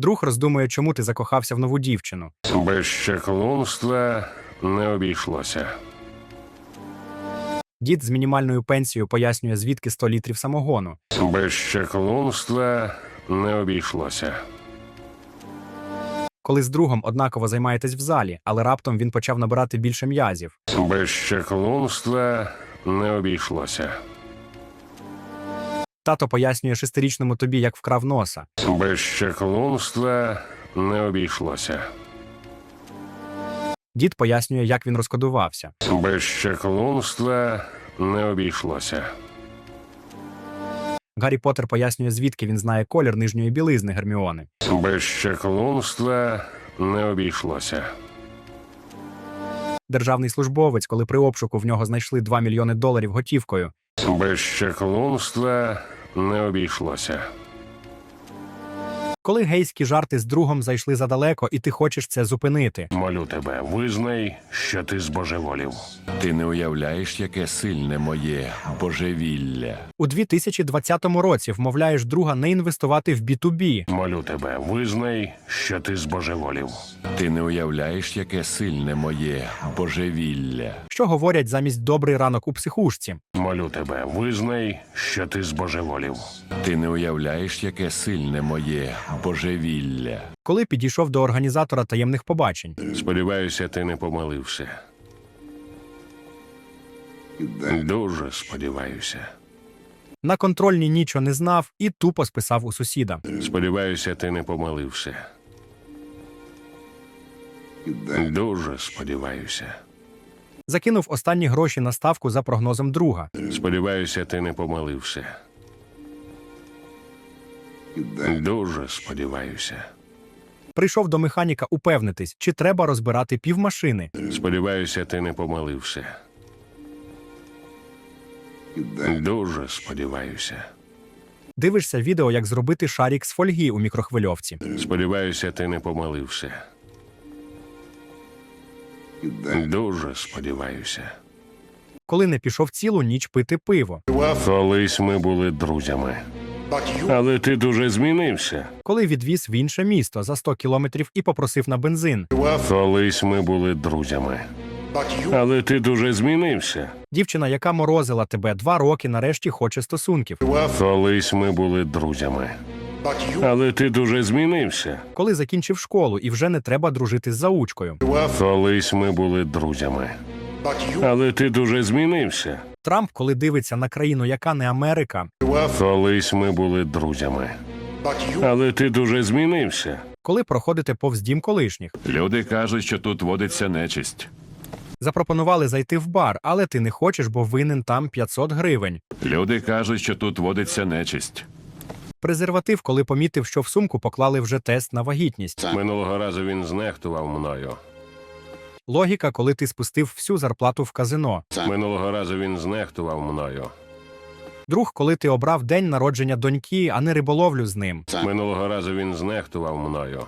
Друг роздумує, чому ти закохався в нову дівчину. Без чаклунства не обійшлося. Дід з мінімальною пенсією пояснює, звідки 100 літрів самогону. Без чаклунства не обійшлося. Коли з другом однаково займаєтесь в залі, але раптом він почав набирати більше м'язів. Без чаклунства не обійшлося. Тато пояснює шестирічному тобі, як вкрав носа. Без чаклунства не обійшлося. Дід пояснює, як він розкодувався. Без чаклунства не обійшлося. Гаррі Поттер пояснює, звідки він знає колір нижньої білизни Герміони. Без чаклунства не обійшлося. Державний службовець, коли при обшуку в нього знайшли 2 мільйони доларів готівкою. Без чаклунства не обійшлося. Коли гейські жарти з другом зайшли задалеко, і ти хочеш це зупинити. Молю тебе, визнай, що ти збожеволів. Ти не уявляєш, яке сильне моє божевілля. У 2020 році вмовляєш друга не інвестувати в B2B. Молю тебе, визнай, що ти збожеволів. Ти не уявляєш, яке сильне моє божевілля. Що говорять замість добрий ранок у психушці. Молю тебе, визнай, що ти збожеволів. Ти не уявляєш, яке сильне моє божевілля. Коли підійшов до організатора таємних побачень. Сподіваюся, ти не помилився. Дуже сподіваюся. На контрольній нічого не знав і тупо списав у сусіда. Сподіваюся, ти не помилився. Дуже сподіваюся. Закинув останні гроші на ставку за прогнозом друга. Сподіваюся, ти не помилився. Дуже сподіваюся. Прийшов до механіка упевнитись, чи треба розбирати півмашини. Сподіваюся, ти не помилився. Дуже сподіваюся. Дивишся відео, як зробити шарік з фольги у мікрохвильовці. Сподіваюся, ти не помилився. Дуже сподіваюся. Коли не пішов цілу ніч пити пиво. Колись ми були друзями. Але ти дуже змінився. Коли відвіз в інше місто за 100 кілометрів і попросив на бензин. Колись ми були друзями. Але ти дуже змінився. Дівчина, яка морозила тебе два роки, нарешті хоче стосунків. Колись ми були друзями. Але ти дуже змінився. Коли закінчив школу і вже не треба дружити з заучкою. Колись ми були друзями. Але ти дуже змінився. Трамп, коли дивиться на країну, яка не Америка, Колись ми були друзями. Але ти дуже змінився. коли проходите повз дім колишніх. Люди кажуть, що тут водиться нечисть. Запропонували зайти в бар, але ти не хочеш, бо винен там 500 гривень. Люди кажуть, що тут водиться нечисть. Презерватив, коли помітив, що в сумку поклали вже тест на вагітність. Минулого разу він знехтував мною. Логіка, коли ти спустив всю зарплату в казино. Минулого разу він знехтував мною. Друг, коли ти обрав день народження доньки, а не риболовлю з ним. Минулого разу він знехтував мною.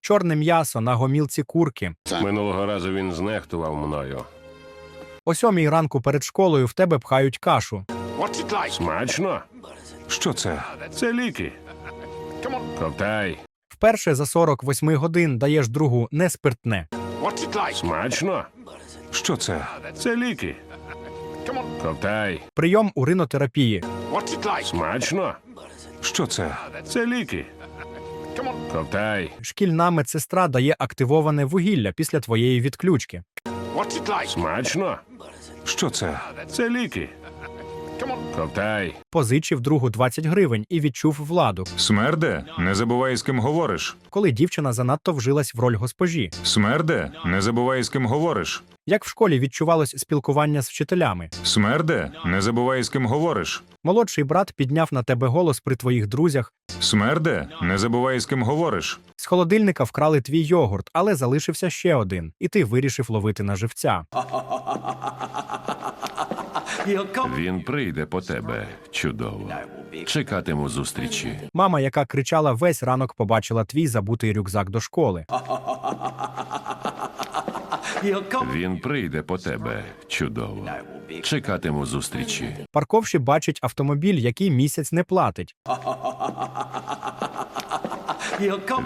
Чорне м'ясо на гомілці курки. Минулого разу він знехтував мною. О сьомій ранку перед школою в тебе пхають кашу. Смачно? Що це? Це ліки. Ковтай. Вперше за 48 годин даєш другу не спиртне. Смачно? Що це? Це ліки. Ковтай. Прийом уринотерапії. Смачно? Що це? Це ліки. Ковтай. Шкільна медсестра дає активоване вугілля після твоєї відключки. Смачно? Що це? Це ліки. Ковтай. Позичив другу 20 гривень і відчув владу, Смерде, не забувай, з ким говориш. коли дівчина занадто вжилась в роль госпожі. Смерде, не забувай, з ким говориш. Як в школі відчувалось спілкування з вчителями. Смерде, не забувай, з ким говориш. Молодший брат підняв на тебе голос при твоїх друзях. Смерде, не забувай, з ким говориш. З холодильника вкрали твій йогурт, але залишився ще один, і ти вирішив ловити на живця. Він прийде по тебе. Чудово. Чекатиму зустрічі. Мама, яка кричала весь ранок, побачила твій забутий рюкзак до школи. Він прийде по тебе. Чудово. Чекатиму зустрічі. Парковші бачить автомобіль, який місяць не платить.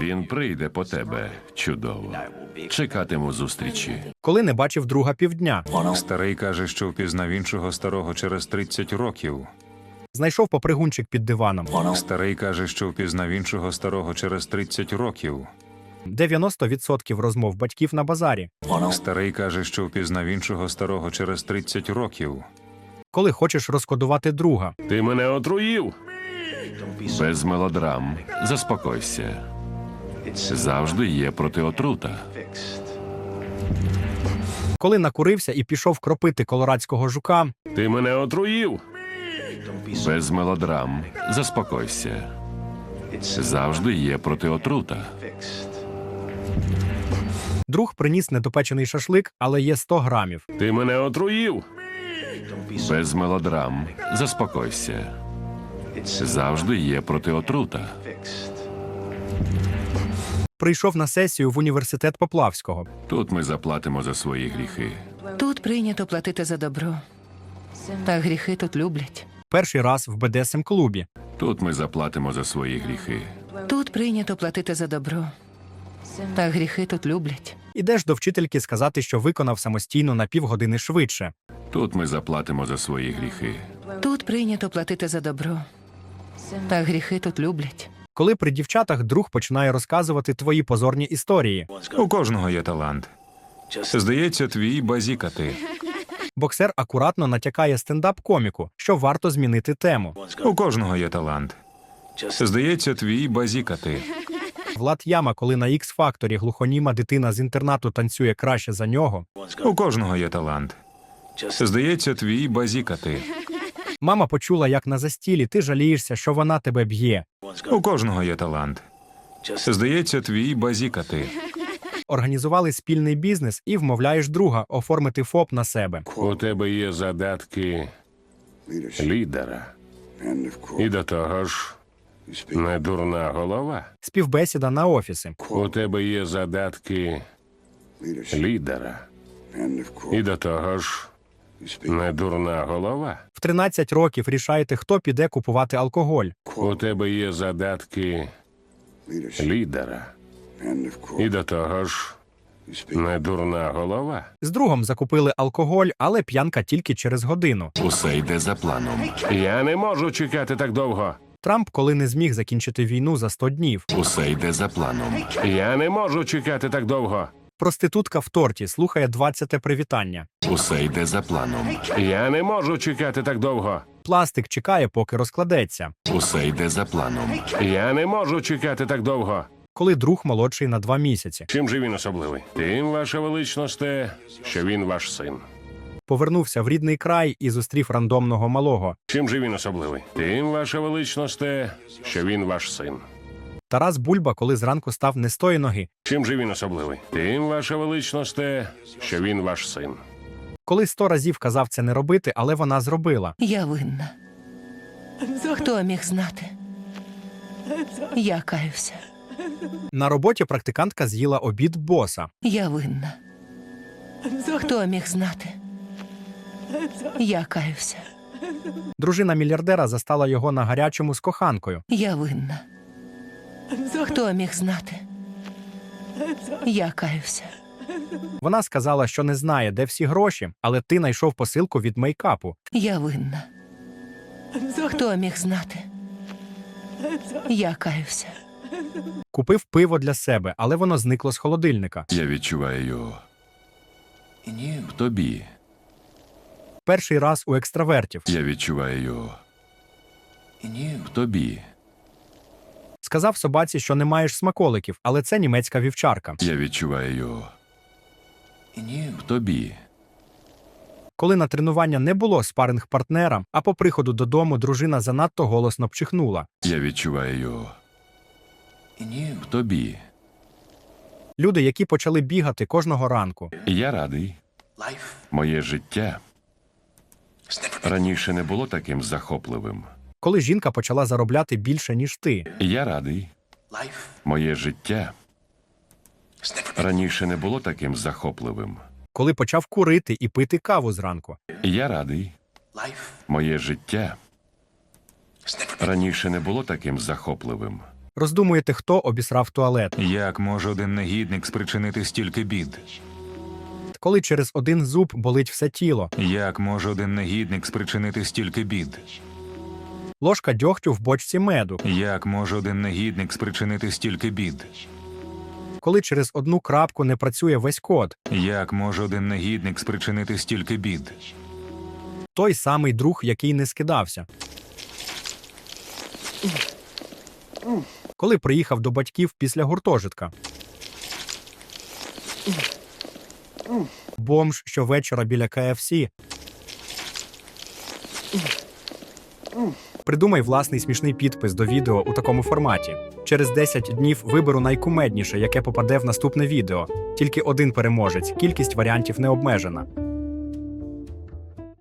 Він прийде по тебе. Чудово. Чекатиму зустрічі. Коли не бачив друга півдня, Старий каже, що впізнав іншого старого через 30 років. знайшов попригунчик під диваном. Старий каже, що впізнав іншого старого через 30 років. 90% розмов батьків на базарі. Старий каже, що впізнав іншого старого через 30 років. Коли хочеш розкодувати друга, Ти мене отруїв. Без мелодрам. Заспокойся. Завжди є протиотрута. коли накурився і пішов кропити колорадського жука, Ти мене отруїв. Без мелодрам. Заспокойся. Завжди є протиотрута. друг приніс недопечений шашлик, але є 100 грамів. Ти мене отруїв. Без мелодрам. Заспокойся. Завжди є протиотрута. Прийшов на сесію в університет Поплавського. Тут ми заплатимо за свої гріхи. Тут прийнято платити за добро. Та гріхи тут люблять. Перший раз в БДСМ клубі. Тут ми заплатимо за свої гріхи. Тут прийнято платити за добро. Та гріхи тут люблять. Ідеш до вчительки сказати, що виконав самостійно на півгодини швидше. Тут ми заплатимо за свої гріхи. Тут прийнято платити за добро. Та гріхи тут люблять. Коли при дівчатах друг починає розказувати твої позорні історії. У кожного є талант. Здається, твій базікати. Боксер акуратно натякає стендап-коміку, що варто змінити тему. У кожного є талант. Здається, твій базікати. Влад Яма, коли на x факторі глухоніма дитина з інтернату танцює краще за нього. У кожного є талант. Здається, твій базікати. Мама почула, як на застілі ти жалієшся, що вона тебе б'є. У кожного є талант. Здається, твій базікати. Організували спільний бізнес і вмовляєш друга оформити ФОП на себе. У тебе є задатки лідера. І до того ж, не дурна голова. Співбесіда на офіси. У тебе є задатки лідера. І до того ж, не дурна голова. В 13 років рішаєте, хто піде купувати алкоголь. У тебе є задатки лідера. І до того ж, не дурна голова. З другом закупили алкоголь, але п'янка тільки через годину. Усе йде за планом. Я не можу чекати так довго. Трамп, коли не зміг закінчити війну за 100 днів. Усе йде за планом. Я не можу чекати так довго. Проститутка в торті слухає 20-те привітання. Усе йде за планом. Я не можу чекати так довго. Пластик чекає, поки розкладеться. Усе йде за планом. Я не можу чекати так довго. Коли друг молодший на два місяці. Чим же він особливий? Тим, ваша величносте, що він ваш син. Повернувся в рідний край і зустрів рандомного малого. Чим же він особливий? Тим, ваша величносте, що він ваш син. Тарас Бульба, коли зранку став не з тої ноги. Чим же він особливий? Тим, ваша величносте, що він ваш син. Коли сто разів казав це не робити, але вона зробила. Я винна. Хто міг знати? Я каюся. На роботі практикантка з'їла обід боса. Я винна. Хто міг знати? Я каюся. Дружина мільярдера застала його на гарячому з коханкою. Я винна. Хто міг знати? Я каюся. Вона сказала, що не знає, де всі гроші, але ти знайшов посилку від мейкапу. Я винна. Хто міг знати? Я каюся. Купив пиво для себе, але воно зникло з холодильника. Я відчуваю його. В тобі. Перший раз у екстравертів. Я відчуваю його. В тобі. Сказав собаці, що не маєш смаколиків, але це німецька вівчарка. Я відчуваю його. В тобі. Коли на тренування не було спаринг-партнера, а по приходу додому дружина занадто голосно пчихнула. Я відчуваю його. В тобі. Люди, які почали бігати кожного ранку. Я радий. Моє життя раніше не було таким захопливим. Коли жінка почала заробляти більше, ніж ти. Я радий. Моє життя раніше не було таким захопливим. Коли почав курити і пити каву зранку. Я радий. Моє життя раніше не було таким захопливим. Роздумуєте, хто обісрав туалет, Як може один негідник спричинити стільки бід? коли через один зуб болить все тіло, Як може один негідник спричинити стільки бід? Ложка дьогтю в бочці меду, Як може один негідник спричинити стільки бід? коли через одну крапку не працює весь код, Як може один негідник спричинити стільки бід? той самий друг, який не скидався. Коли приїхав до батьків після гуртожитка. Бомж щовечора біля КФС. Придумай власний смішний підпис до відео у такому форматі. Через 10 днів виберу найкумедніше, яке попаде в наступне відео. Тільки один переможець, кількість варіантів не обмежена.